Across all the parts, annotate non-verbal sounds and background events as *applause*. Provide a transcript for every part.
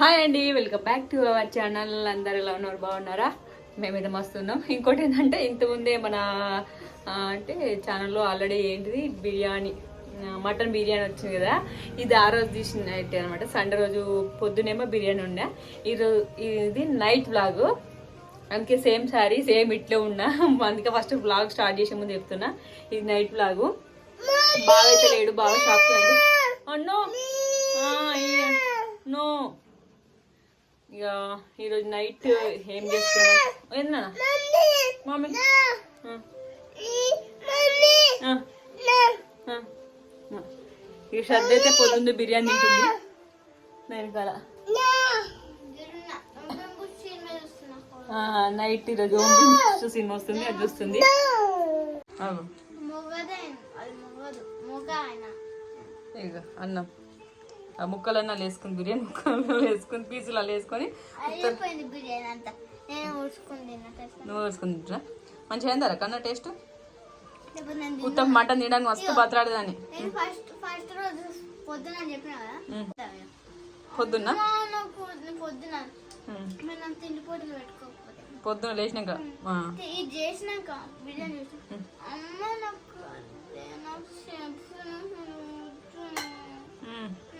Hi అండి welcome back to our channel. అందరు ఎలా ఉన్నారు? బాగున్నారా? మేమైతే మస్తు ఉన్నాం. ఇంకోటి ఏంటంటే ఇంతకుముందే మన అంటే ఛానల్లో ఆల్రెడీ ఏంటిది? బిర్యానీ మటన్ బిర్యానీ వచ్చింది కదా. ఇది ఆ రోజు తీసిన నైట్ అనమాట సండే రోజు పొద్దునేమో బిర్యానీ ఉండే. ఈరోజు ఇది నైట్ బ్లాగ్ అందుకే సేమ్ శారీ సేమ్ ఇట్లే ఉన్నా. అందుకే ఫస్ట్ బ్లాగ్ స్టార్ట్ చేసే ముందు చెప్తున్నా. ఇది నైట్ వ్లాగు. బాగా అయితే లేడు బాగా షాక్ అన్నో నో. ఇక ఈరోజు నైట్ ఏం చేస్తున్నా ఏందా మమ్మీ. ఇక శ్రద్ధ అయితే పొద్దుంది బిర్యానీ తింటుంది. నేను కదా నైట్ ఈరోజు ఓం సినిమా వస్తుంది అది. ఇక అన్నం. ముక్కలన్నా వేసుకుని బిర్యానీ ముక్కలు వేసుకుని పీసులు అలా వేసుకొని నువ్వు వేసుకుని తింటా మంచిగా అయిందా కన్నా టేస్ట్. ఉత్తమ మటన్ తినడానికి మస్తు ఉమ్. పొద్దున్న? పొద్దున. లేచినాక? చేసినాక బిర్యానీ అమ్మ నాకు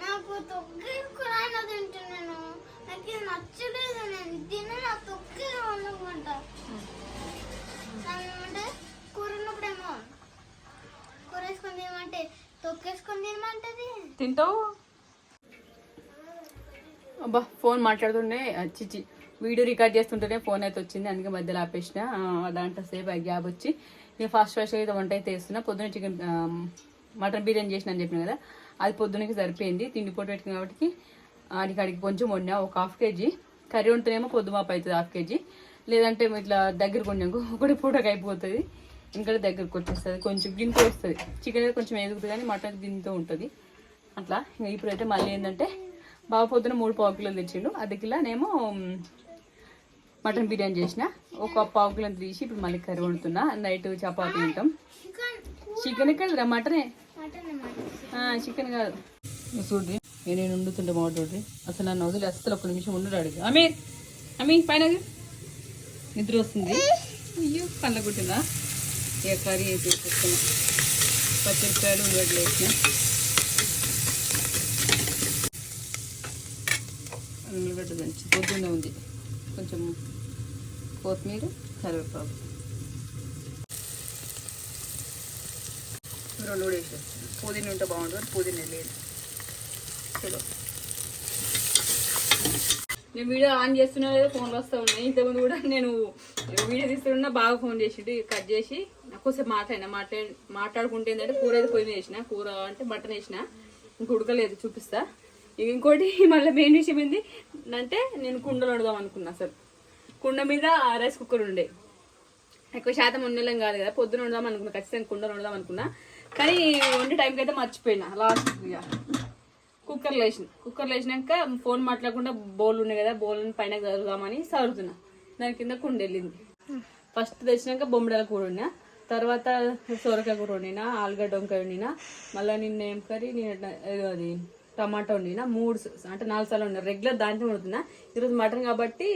నాకు చెప్పు, ఉమ్. తొక్కి కూర తింటున్నాను. నాకు ఇది నచ్చలేదు. నేను తిన్న నా తొక్కి వండుకుంట అంటే. కూర ఉన్నప్పుడేమో కూర వేసుకొని తినమంటే తొక్కేసుకొని తినమంటది. తింటావు? అబ్బా ఫోన్ మాట్లాడుతుండే ఆ, చిచి వీడియో రికార్డ్ చేస్తుంటేనే ఫోన్ అయితే వచ్చింది. అందుకే మధ్యలో ఆపేసిన. దాంట్లో సేపు గ్యాప్ వచ్చి నేను ఫాస్ట్ ఫస్ట్ అయితే వంట అయితే వేస్తున్నా పొద్దున చికెన్ మటన్ బిర్యానీ చేసిన అని చెప్పిన కదా. అది పొద్దునకి సరిపోయింది. తిండి పొట్టు పెట్టిన కాబట్టి అడిగి కొంచెం వండినా ఒక హాఫ్ కేజీ కర్రీ ఉంటేనేమో పొద్దుమాపు అవుతుంది హాఫ్ కేజీ లేదంటే ఇట్లా దగ్గరకు వండాకు ఒకటి పూటకి అయిపోతుంది. ఇంకా దగ్గరకు వచ్చేస్తుంది. కొంచెం గింత వస్తుంది. చికెన్ అయితే కొంచెం ఎదుగుతుంది కానీ మటన్ గింత ఉంటుంది. అట్లా. ఇంకా ఇప్పుడైతే మళ్ళీ ఏంటంటే బాగా పొద్దున మూడు పావు కిలోలు తెచ్చిండు. అర్ధ కిలోనేమో మటన్ బిర్యానీ చేసిన. ఒక పావు కిలో తీసి ఇప్పుడు మళ్ళీ కర్రీ వండుతున్నా. నైట్ చపాతీ తింటాం. చికెన్ ఇక్కడ మటనే. చికెన్ కాదు. చూడండి నేను వండుతుంటే మాట చూడ్రి అసలు నన్ను వదిలి అసలు ఒక నిమిషం ఉండడు అడిగి అమీర్ అమీ పైన నిద్ర వస్తుంది. అయ్యో కళ్ళ కుట్టిందా? ఇక కర్రీ అయితే వేసుకున్నా పచ్చిమిరపకాయలు ఉల్లిగడ్డలు వేసిన. ఉల్లిగడ్డ దంచి పొద్దున్నే ఉంది. కొంచెం కొత్తిమీర కరివేపాకు. రెండు కూడా వేసేస్తాను పుదీనా ఉంటే బాగుంటుంది పుదీనా లేదు. చలో. నేను వీడియో ఆన్ చేస్తున్నా లేదా ఫోన్లు వస్తూ ఉన్నాయి. ఇంతకుముందు కూడా నేను వీడియో తీస్తున్నా బాగా ఫోన్ చేసి కట్ చేసి ఎక్కువసేపు మాట్లాడినా. మాట్లాడి మాట్లాడుకుంటే ఏంటంటే కూర అయితే పొయ్యి వేసిన కూర అంటే మటన్ వేసిన. ఇంక ఉడకలేదు చూపిస్తా. ఇంకోటి *laughs* మళ్ళీ మెయిన్ విషయం ఏంది? అంటే నేను కుండలు వండుదాం అనుకున్నా అసలు. కుండ మీద రైస్ కుక్కర్ ఉండే. ఎక్కువ శాతం ఉండలేం కాదు కదా పొద్దున వండుదాం అనుకున్నా ఖచ్చితంగా కుండలు వండుదాం అనుకున్నా. కానీ వండే టైంకి అయితే మర్చిపోయినా. లాస్ట్ ఇక. కుక్కర్లో లేచిన. కుక్కర్లో వేసినాక ఫోన్ మాట్లాడకుండా బౌల్ ఉన్నాయి కదా బౌల్ పైన కలుగుదామని సరుతున్నా దాని కింద కుండ వెళ్ళింది. ఫస్ట్ తెచ్చినాక బొమ్మడాల కూర వండినా. తర్వాత సొరకాయ కూర వండినా ఆలుగడ్డ వంకాయ వండినా. మళ్ళీ నిన్న ఏం కర్రీ? నేను అది టమాటా వండినా మూడు అంటే నాలుగు సార్లు వండినా రెగ్యులర్ దాంట్లో వండుతున్నా. ఈరోజు మటన్ కాబట్టి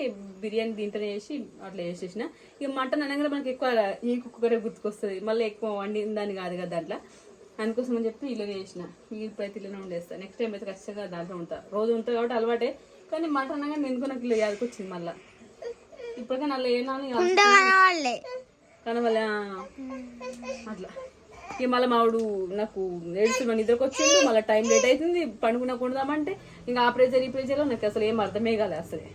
బిర్యానీ దీంట్లోనే వేసి అట్లా వేసేసిన. ఇక మటన్ అనగానే మనకి ఎక్కువ ఈ కుక్కరే గుర్తుకొస్తుంది. మళ్ళీ ఎక్కువ వండిన దాన్ని కాదు కదా దాంట్లో. అందుకోసం అని చెప్పి ఇలా వేసిన. ఇప్పుడైతే ఇలానే ఉండేస్తా నెక్స్ట్ టైం అయితే ఖచ్చితంగా దాంట్లో ఉంటా రోజు ఉంటుంది కాబట్టి అలవాటే. కానీ మటన్ అనగానే ఎందుకు నాకు ఇలా యాదకొచ్చింది మళ్ళీ. ఇప్పటికైనా అలా ఏనాలి వాళ్ళే కానీ మళ్ళీ అట్లా. ఇక మళ్ళీ మావాడు నాకు ఏడుస్తున్నా నిద్రకు వచ్చిండు మళ్ళీ టైం లేట్ అవుతుంది పండుకున్నా కొండదామంటే ఇంకా ఆ ప్రెజర్ ఈ ప్రెజర్లో నాకు అసలు ఏం అర్థమే కాలే అసలే.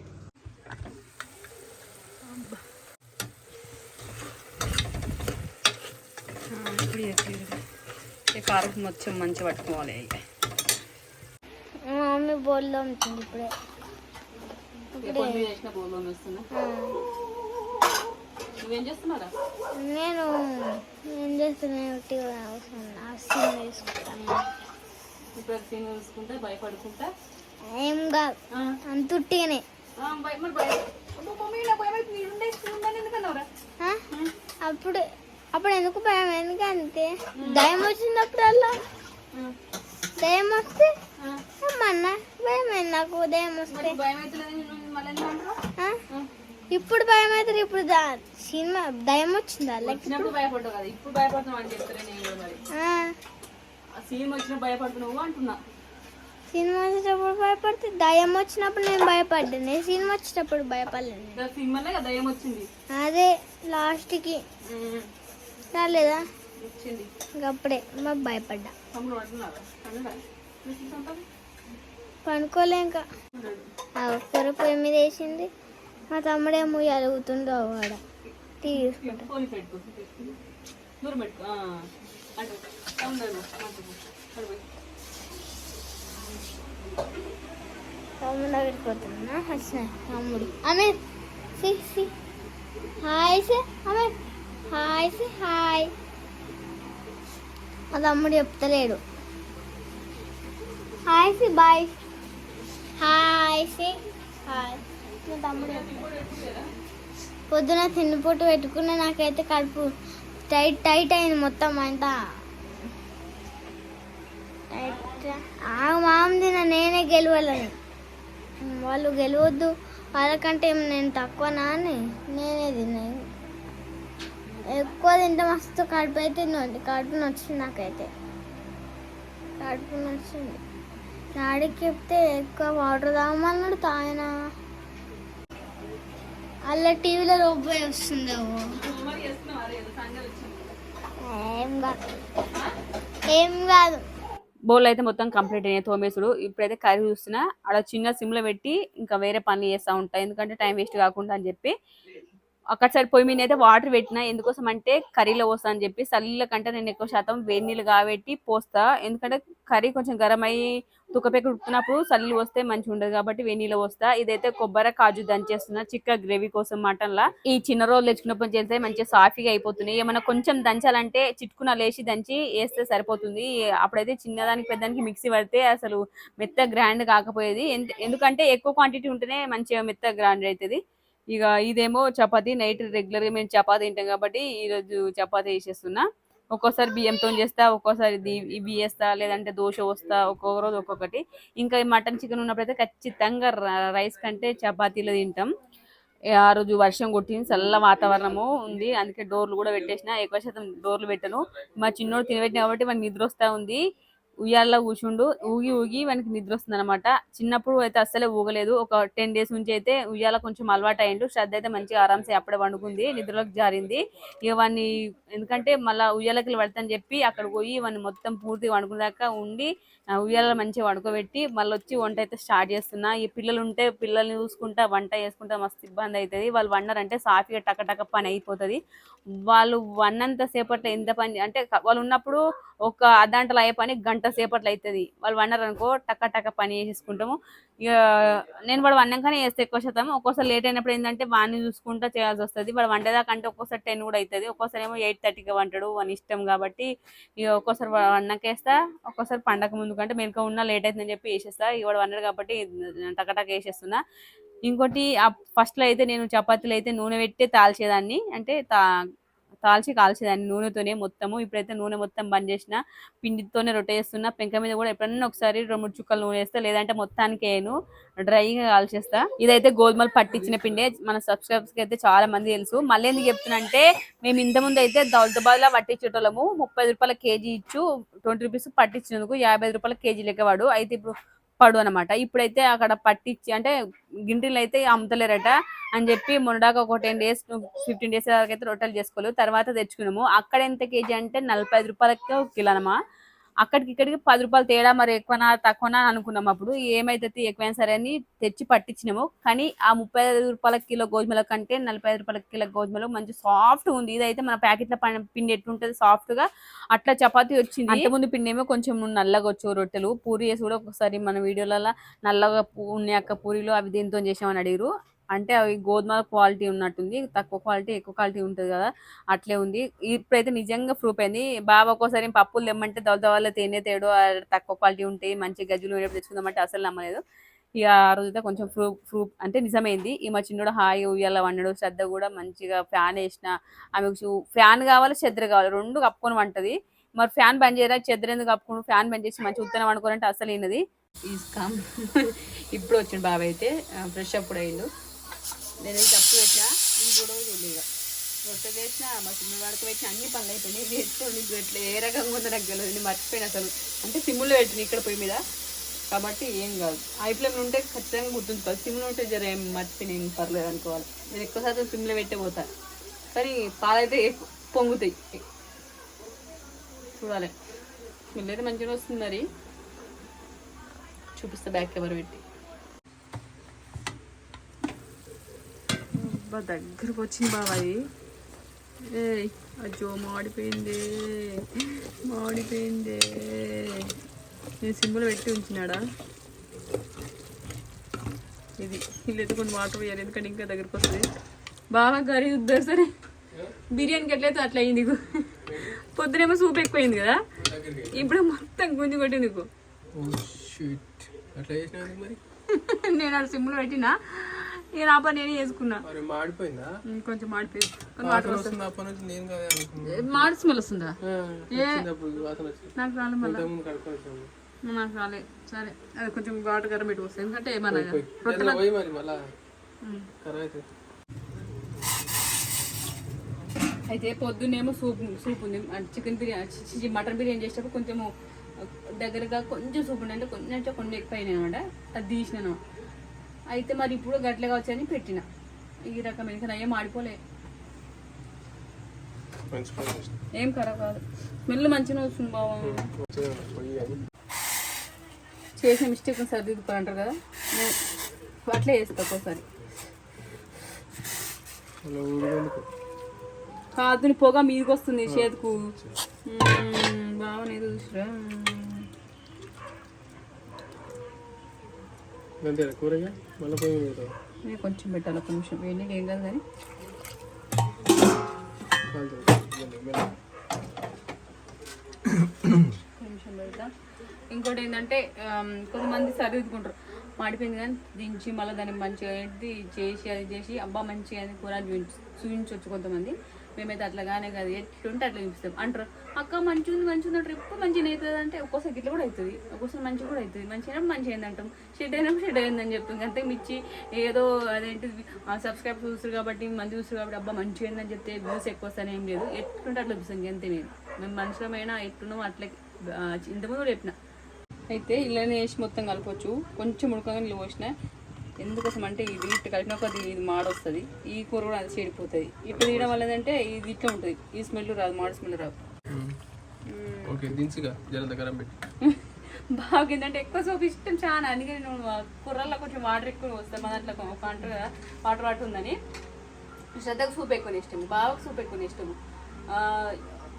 కారం మొత్తం మంచిగా పట్టుకోవాలి మమ్మీ బోల్లో ఉంటుంది ఇప్పుడే. కొన్ని చేసిన బోల్లో వస్తున్నా. నువ్వేం చేస్తున్నారా నేను ఏం చేస్తున్నాను ఉట్టిగా అవసరం వేసుకుంటాను ఇప్పుడు సీన్ చూసుకుంటే భయపడుకుంటా? ఏం కాదు. అంత ఉట్టిగానే. భయ- భయ? అప్పుడు అప్పుడు ఎందుకు భయం? ఎందుకంటే దయం వచ్చినప్పుడల్లా ఆ, దయం వస్తే ఏమన్నా భయమైంది నాకు ఉదయం వస్తే. భయం ఇప్పుడు భయం అవుతుంది ఇప్పుడు సినిమా దయం వచ్చిందా? లైక్ వచ్చినప్పుడు భయపడ్డావు కదా ఇప్పుడు భయపడుతున్నావు అని చెప్తారే నేను మరి. ఆ. సీన్ వచ్చినప్పుడు భయపడుతున్నావు అంటున్నా. సినిమా వచ్చేటప్పుడు భయపడితే దయం వచ్చినప్పుడు నేను భయపడ్డాను సినిమా వచ్చేటప్పుడు భయపడలేను ఇంకా సినిమాలో కదా దయ్యం వచ్చింది. అదే లాస్ట్కి. రాలేదా? వచ్చింది ఇంకప్పుడే మా భయపడ్డా. పనుకోలే ఇంకా. ఒక్కరు పొయ్యి మీద వేసింది. మా తమ్ముడేమో అలుగుతుండో వాడ అటు. తమ్ముడు. తమ్ముడు దగ్గరికి పోతున్నా వచ్చిన తమ్ముడు. అమీర్ సి సి. హాయ్ సి. హాయ్ సి. హాయ్. మా తమ్ముడు చెప్తలేడు. హాయ్ సి. బాయ్. హాయ్ సి. హాయ్. తమ్ముడు. పొద్దున తిండిపోటు పెట్టుకున్న నాకైతే కడుపు టైట్ టైట్ అయింది మొత్తం అంతా. టైట్. ఆ మామ తిన నేనే గెలవాలని. వాళ్ళు గెలవద్దు వాళ్ళకంటే నేను తక్కువనా అని నేనే తిన్నాను. ఎక్కువ తింటే మస్తు కడుపు అయితే కడుపు నచ్చింది నాకైతే. కడుపు నొచ్చింది. డాడీకి చెప్తే ఎక్కువ వాటర్ తాగమన్నాడు తాగినా. అలా టీవీలో రోబోయ్ వస్తుంది ఏం కాదు ఏం కాదు. బౌల్ అయితే మొత్తం కంప్లీట్ అయినాయి. తోమేసుడు ఇప్పుడైతే కర్రీ చూస్తున్నా. అక్కడ చిన్న సిమ్లో పెట్టి ఇంకా వేరే పనులు చేస్తూ ఉంటాయి ఎందుకంటే టైం వేస్ట్ కాకుండా అని చెప్పి అక్కడ సైడ్ పొయ్యి మీద అయితే వాటర్ పెట్టినా ఎందుకోసం అంటే కర్రీలో పోస్తా అని చెప్పి చల్ల కంటే నేను ఎక్కువ శాతం వేడి నీళ్ళు కాబట్టి పోస్తా. ఎందుకంటే కర్రీ కొంచెం గరం అయ్యి తుక్కపెక్క ఉడుకుతున్నప్పుడు చల్లి వస్తే మంచిగా ఉండదు కాబట్టి వేడి నీళ్ళు పోస్తా. ఇదైతే కొబ్బరి కాజు దంచేస్తున్నా చిక్క గ్రేవీ కోసం మటన్ లా ఈ చిన్న రోజులు తెచ్చుకున్నప్పుడు చేస్తే మంచిగా సాఫీగా అయిపోతున్నాయి ఏమైనా కొంచెం దంచాలంటే చిట్కున లేచి దంచి వేస్తే సరిపోతుంది. అప్పుడైతే చిన్నదానికి పెద్దానికి మిక్సీ పడితే అసలు మెత్త గ్రాండ్ కాకపోయేది. ఎందుకంటే ఎక్కువ క్వాంటిటీ ఉంటేనే మంచిగా మెత్త గ్రాండ్ అవుతుంది ఇక ఇదేమో చపాతీ నైట్ రెగ్యులర్గా మేము చపాతీ తింటాం కాబట్టి ఈ రోజు చపాతీ వేసేస్తున్నా ఒక్కోసారి బియ్యంతో చేస్తా ఒక్కోసారి ఇవి వేస్తా లేదంటే దోశ వస్తా ఒక్కొక్క రోజు ఒక్కొక్కటి. ఇంకా మటన్ చికెన్ ఉన్నప్పుడైతే ఖచ్చితంగా రైస్ కంటే చపాతీలో తింటాం. ఆ రోజు వర్షం కొట్టింది చల్ల వాతావరణము ఉంది. అందుకే డోర్లు కూడా పెట్టేసిన ఎక్కువ శాతం డోర్లు పెట్టను. మా చిన్నోడు తినబెట్టిన కాబట్టి మన నిద్ర వస్తా ఉంది. ఉయ్యాల్లో కూర్చుండు ఊగి ఊగి వానికి నిద్ర వస్తుంది అనమాట చిన్నప్పుడు అయితే అస్సలే ఊగలేదు. ఒక టెన్ డేస్ నుంచి అయితే ఉయ్యాల కొంచెం అలవాటు అయ్యిండు శ్రద్ధ అయితే మంచిగా ఆరామ్సే అప్పుడే వండుకుంది నిద్రలోకి జారింది. ఇక వాడిని ఎందుకంటే మళ్ళీ ఉయ్యాలకి పడతాని చెప్పి అక్కడ పోయి వాడిని మొత్తం పూర్తిగా వండుకున్నాక ఉండి ఉయ్యాలలో ఉయ్యాల మంచిగా వండుకోబెట్టి మళ్ళీ వచ్చి వంట అయితే స్టార్ట్ చేస్తున్నా. ఈ పిల్లలు ఉంటే పిల్లల్ని చూసుకుంటా వంట చేసుకుంటా మస్తు ఇబ్బంది అవుతుంది వాళ్ళు వండారంటే సాఫీగా టక టక పని అయిపోతుంది. వాళ్ళు వన్నంత సేపట్లో ఎంత పని అంటే వాళ్ళు ఉన్నప్పుడు ఒక అర్ధంటలో అయ్యే పని గంట సేపట్లో అవుతుంది వాళ్ళు వండారు అనుకో టక్క టక్క పని చేసేసుకుంటాము. ఇక నేను వాడు వన్నాకనే వేస్తే ఎక్కువ శాతం. ఒక్కోసారి లేట్ అయినప్పుడు ఏంటంటే వాడిని చూసుకుంటా చేయాల్సి వస్తుంది. వాడు వండేదాకా అంటే ఒక్కోసారి టెన్ కూడా అవుతుంది ఒక్కోసారి ఏమో ఎయిట్ థర్టీకి వంటాడు వాని ఇష్టం కాబట్టి ఇక ఒక్కోసారి వా- వేస్తా. ఒక్కోసారి పండగ ముందు కంటే మెనుక ఉన్నా లేట్ అవుతుందని చెప్పి వేసేస్తా. ఇవాడు వన్నాడు కాబట్టి టకటక వేసేస్తున్నా. ఇంకోటి ఫస్ట్లో అయితే నేను చపాతీలు అయితే నూనె పెట్టి తాల్చేదాన్ని. అంటే తా కాల్చి కాల్చేదాన్ని నూనెతోనే మొత్తము. ఇప్పుడైతే నూనె మొత్తం బంద్ చేసిన పిండితోనే రొట్టె చేస్తున్నా. పెంక మీద కూడా ఎప్పుడన్నా ఒకసారి రెండు మూడు చుక్కలు నూనె వేస్తా లేదంటే మొత్తానికి నేను డ్రైగా కాల్చేస్తా. ఇదైతే గోధుమలు పట్టించిన పిండే. మన సబ్స్క్రైబర్స్కి అయితే చాలా మంది తెలుసు. మళ్ళీ ఎందుకు చెప్తున్నంటే మేము ఇంతకుముందు అయితే దౌలతాబాద్లో పట్టించేటోళ్ళము ముప్పై రూపాయల కేజీ ఇచ్చు. ట్వంటీ రూపీస్ పట్టించినందుకు యాభై రూపాయల కేజీ లెక్క వాడు. అయితే ఇప్పుడు పడు అనమాట ఇప్పుడైతే అక్కడ పట్టించి అంటే గింటిలో అయితే అమ్ముతలేరట అని చెప్పి మొన్నదాకా ఒక టెన్ డేస్ ఫిఫ్టీన్ డేస్ వరకు అయితే రొట్టెలు చేసుకోలేదు. తర్వాత తెచ్చుకున్నాము. అక్కడ ఎంత కేజీ అంటే నలభై ఐదు రూపాయలకి ఒక కిలో అనమా అక్కడికి ఇక్కడికి పది రూపాయలు తేడా మరి ఎక్కువనా తక్కువనా అనుకున్నాం అప్పుడు. ఏమైతే ఎక్కువైనా సరే అని తెచ్చి పట్టించినాము. కానీ ఆ ముప్పై ఐదు రూపాయల కిలో గోధుమల కంటే నలభై ఐదు రూపాయల కిలో గోధుమలు మంచి సాఫ్ట్ ఉంది. ఇదైతే మన ప్యాకెట్ల పిండి ఎట్లుంటది సాఫ్ట్గా అట్లా చపాతీ వచ్చింది. అంతకుముందు పిండి ఏమో కొంచెం నల్లగా వచ్చు రొట్టెలు. పూరి చేసి కూడా ఒకసారి మన వీడియోలలో నల్లగా పూ- ఉన్నాయక్క పూరీలు అవి దీంతో చేసామని అడిగారు అంటే అవి గోధుమ క్వాలిటీ ఉన్నట్టుంది తక్కువ క్వాలిటీ ఎక్కువ క్వాలిటీ ఉంటుంది కదా అట్లే ఉంది. ఇప్పుడైతే నిజంగా ప్రూఫ్ అయింది. బాబా ఒక్కోసారి పప్పులు తెమ్మంటే దొల దొల తేడు తక్కువ క్వాలిటీ ఉంటాయి మంచి గజ్జులు తెచ్చుకుందామంటే అసలు నమ్మలేదు. ఇక ఆ రోజైతే కొంచెం ప్రూఫ్ ప్రూఫ్ అంటే నిజమైంది. ఈ మా చిన్నోడు హాయి ఉయ్యాల వండడు. శ్రద్ధ కూడా మంచిగా ఫ్యాన్ వేసిన ఆమెకు ఫ్యాన్ కావాలి చెద్దర కావాలి. రెండు కప్పుకొని వంటది. మరి ఫ్యాన్ బంద్ చేయరా చెద్దర ఎందుకు కప్పుకుని ఫ్యాన్ బంద్ చేసి మంచి ఉత్తరం వండుకోవాలంటే అసలు అయినది *laughs* ఇప్పుడు వచ్చిండు బాబాయ్ అయితే ఫ్రెష్ అప్పుడు అయిండు. నేనైతే తప్పు పెట్టినా ఇంకోటి చూడలేదు ఇక రొట్టె మా సిమ్ వాడికి అన్ని పనులు అయిపోయినాయి. ఇది నీకు ఎట్లా ఏ రకంగా ఉందో నాకు తెలియదు నేను మర్చిపోయిన అసలు. అంటే సిమ్లో పెట్టిన ఇక్కడ పొయ్యి మీద. కాబట్టి ఏం కాదు. ఐ ఉంటే ఖచ్చితంగా గుర్తుంచుకోవాలి సిమ్లో ఉంటే జర ఏం మర్చిపోయినా ఏం పర్లేదు అనుకోవాలి. నేను ఎక్కువ శాతం సిమ్లో పెట్టే పోతాను కానీ పాలైతే పొంగుతాయి. చూడాలి. స్మెల్ అయితే మంచిగా వస్తుంది మరి. చూపిస్తా బ్యాక్ ఎవరు పెట్టి. అబ్బా దగ్గరకు వచ్చింది బాబాయ్ ఏ అజ్జో మాడిపోయింది. మాడిపోయింది. నేను సింబల్ పెట్టి ఉంచినాడా? ఇది వీళ్ళు ఎత్తుకొని వాటర్ వేయాలి ఎందుకంటే ఇంకా దగ్గరకు వస్తుంది బాగా గరి ఉద్దరు సరే. బిర్యానీకి ఎట్లయితే అట్లా అయింది నీకు. పొద్దునేమో సూప్ ఎక్కువైంది కదా. ఇప్పుడు మొత్తం గుంజి కొట్టింది నీకు. మరి? *laughs* నేను అక్కడ సిమ్లో పెట్టినా. నేను ఆ పని నేను చేసుకున్నా. మాడిపోయిందా? కొంచెం మాడిపోయింది. మాడి స్మెల్ వస్తుందా? నాకు రాలే మళ్ళీ. నాకు రాలే. సరే. అది కొంచెం ఘాటు గరం పెట్టి వస్తుంది ఎందుకంటే ఏమన్నా అయితే. పొద్దున్నేమో సూప్ సూప్ ఉంది. చికెన్ బిర్యానీ మటన్ బిర్యానీ చేసేటప్పుడు కొంచెము దగ్గరగా కొంచెం సూప్ ఉండే అంటే కొంచెం కొన్ని ఎక్కువ అయినాయి అనమాట. అది తీసినాను. అయితే మరి ఇప్పుడు గట్లగా వచ్చాయని పెట్టిన. ఈ రకమైన ఇంకా ఏం ఆడిపోలే ఏం ఖరాబ్ కాదు. స్మెల్ మంచిగా వస్తుంది బాబా చేసిన మిస్టేక్ సర్దిద్దుకోవాలి అంటారు కదా? అట్లే చేస్తా ఒక్కోసారి. కాదుని పొగ మీదకి వస్తుంది చేతుకు. బావనేది చూసిరా. అంతేనా కూరగా? మళ్ళీ పొయ్యి పెడతాం కొంచెం పెట్టాలి ఒక నిమిషం. వేడి ఏం కాదు కానీ. నిమిషం పెడతా. ఇంకోటి ఏంటంటే కొంతమంది సరిదిద్దుకుంటారు మాడిపోయింది కానీ దించి మళ్ళీ దాన్ని మంచిగా ఏంటి చేసి అది చేసి అబ్బా మంచిగా అని కూర చూపించవచ్చు కొంతమంది. మేమైతే అట్లాగానే కాదు. ఎట్లుంటే అట్లా చూపిస్తాం. అంటారు అక్క మంచిగా ఉంది మంచిగా ఉంది అంటారు ఎప్పుడు మంచిగా అవుతుంది అంటే ఒక్కోసారి ఇట్లా కూడా అవుతుంది. ఒక్కోసారి మంచిగా కూడా అవుతుంది. మంచిగా అయినప్పుడు మంచిగా అయింది అంటాం. షెడ్ అయినప్పుడు షెడ్ అయిందని చెప్తాం. అంతే మిచ్చి ఏదో అదేంటి సబ్స్క్రైబ్ చూస్తారు కాబట్టి మంది చూస్తారు కాబట్టి అబ్బా మంచిగా అయిందని చెప్తే వ్యూస్ ఎక్కువ వస్తానే ఏం లేదు. ఎట్లుంటే అట్లా చూపిస్తాం. అంతే మేము మేము మనుషులమైనా ఎట్లున్నాం అట్లే ఇంతకుముందు కూడా చెప్పిన. అయితే ఇళ్ళని వేసి మొత్తం కలపచ్చు. కొంచెం ఉడకగా నీళ్ళు పోసిన. ఎందుకోసం అంటే ఇది ఇట్లా కలిపిన కొద్ది ఇది మాడొస్తుంది ఈ కూర కూడా అది చెడిపోతుంది. ఇట్లా తీయడం వల్ల ఏంటంటే ఇది ఇట్లా ఉంటుంది. ఈ స్మెల్ రాదు మాడ స్మెల్ రాదు. ఓకే దించిగా జర దగ్గర పెట్టి. *laughs* బాగా ఏంటంటే ఎక్కువ సోపు ఇష్టం చాలా అందుకే నేను కూరల్లో కొంచెం వాటర్ ఎక్కువ వస్తాను మన దాంట్లో ఒక అంటారు కదా వాటర్ వాటర్ ఉందని. శ్రద్ధకు సూప్ ఎక్కువ ఇష్టం బావకు సూప్ ఎక్కువ ఇష్టం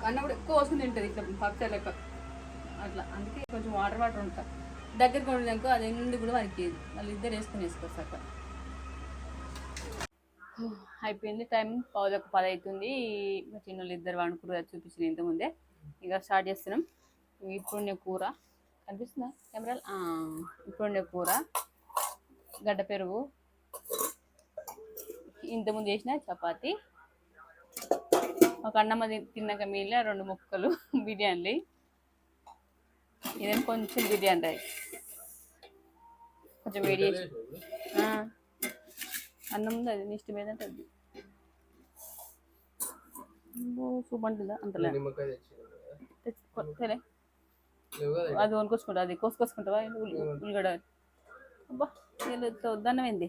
అన్న కూడా ఎక్కువ వస్తుంది తింటుంది ఇట్లా పక్క లెక్క. అట్లా. అందుకే కొంచెం వాటర్ వాటర్ ఉంటా. దగ్గరికి ఉండడానికి అది ఎందుకు కూడా మనకి వాళ్ళు ఇద్దరు వేసుకొని వేసుకోసాక అయిపోయింది టైం. పావులకు పది అవుతుంది మా చిన్నోళ్ళు ఇద్దరు వండుకురు అది చూపించిన ఇంతకుముందే. ఇక స్టార్ట్ చేస్తున్నాం. ఇప్పుడు కూర. కనిపిస్తుందా కెమెరాలు? ఇప్పుడుండే ఇప్పుడు కూర. గడ్డ పెరుగు. ఇంతకుముందు చేసిన చపాతి. ఒక అన్నమ్మ తిన్నాక మిగిలిన రెండు ముక్కలు *laughs* బిర్యానీ. ఇదేం కొంచెం బిర్యానీ రైస్. కొంచెం వేడి. అన్నం ఉంది అది నీ ఇష్టం ఏదంటే అది. సూప్ అంటుందా అంతలే. తెచ్చుకోలే అది కొనుక్కొచ్చుకుంటా అది కోసుకొచ్చుకుంటావా ఉల్లి ఉల్లిగడ్డ. అబ్బా వద్దన్నం ఏంది?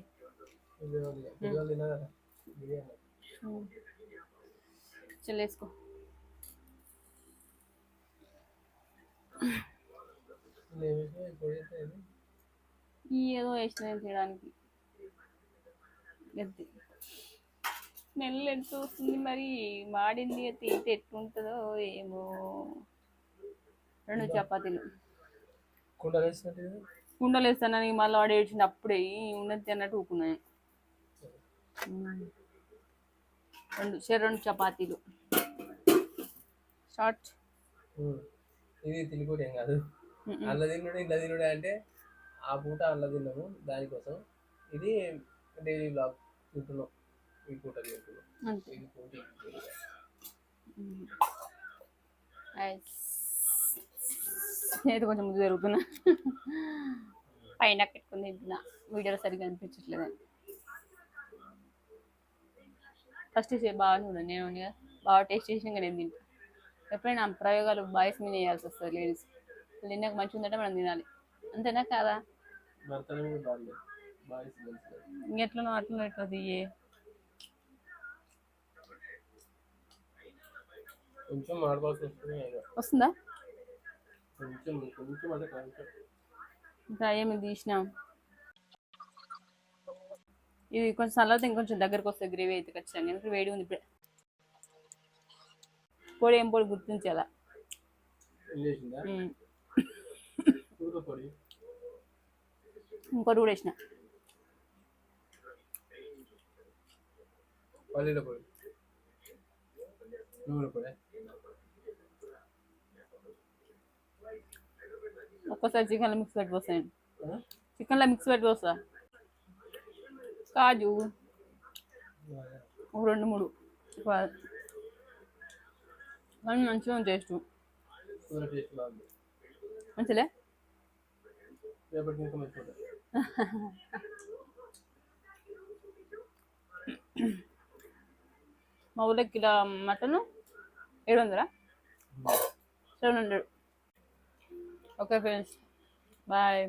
చెల్లేసుకో నేను వేసిన ఇప్పుడు వేసిన ఇది ఈ ఏదో వేసిన చేయడానికి గద్ది స్మెల్ ఎట్లా వస్తుంది మరి? మాడింది తింటే ఎట్లుంటుందో ఏమో. రెండు చపాతీలు. కుండలు వేస్తానని మళ్ళీ వాడు ఏడ్చింది అప్పుడే ఉన్నది అన్నట్టు ఊకున్నాయి రెండు సరే రెండు చపాతీలు. షార్ట్ ఇది తినుకోటి ఏం కాదు. అల్ల తినుడు ఇట్లా తినుడు అంటే ఆ పూట అల్ల తిన్నాము దానికోసం. ఇది డైలీ బ్లాగ్ తింటున్నాం ఈ పూట తింటున్నాం అంతే. ఇది పూట ఐస్ నేనైతే కొంచెం ముందు జరుగుతున్నా. పైన పెట్టుకుని తింటున్నా. వీడియోలో సరిగ్గా అనిపించట్లేదు. ఫస్ట్ బాగా చూడండి నేను బాగా టేస్ట్ చేసినాక నేను తింటా. ఎప్పుడైనా ప్రయోగాలు బాయ్స్ మీద చేయాల్సి వస్తుంది లేడీస్ తిన్నాక మంచిగా ఉందంటే మనం తినాలి. అంతేనా కాదా? ఇంకెట్లనో అట్లనో ఇట్లా కొంచెం మాడవలసి వస్తుంది కొంచెం కొంచెం అంటే కొంచెం ఇంకా ఏమి తీసినాం? ఇది కొంచెం చల్లతే ఇంకొంచెం దగ్గరకు వస్తుంది గ్రేవీ అయితే ఖచ్చితంగా. ఎందుకంటే వేడి ఉంది ఇప్పుడే. పొడి ఏం పొడి గుర్తించాలా ఏం చేసిందా ఉమ్. ఉడక పొడి ఇంకోటి కూడా వేసిన. పల్లీల పొడి. నూనె పొడి. ఒక్కసారి చికెన్లో మిక్స్ పెట్టి ఆ? చికెన్లో మిక్స్ పెట్టి వస్తా కాజు. ఒక రెండు మూడు. కానీ మంచిగా టేస్ట్. మంచిలే? రేపటి ఇంకా మా ఊళ్ళో కిలో మటన్ ఏడు వందలా seven hundred. Okay friends. Bye.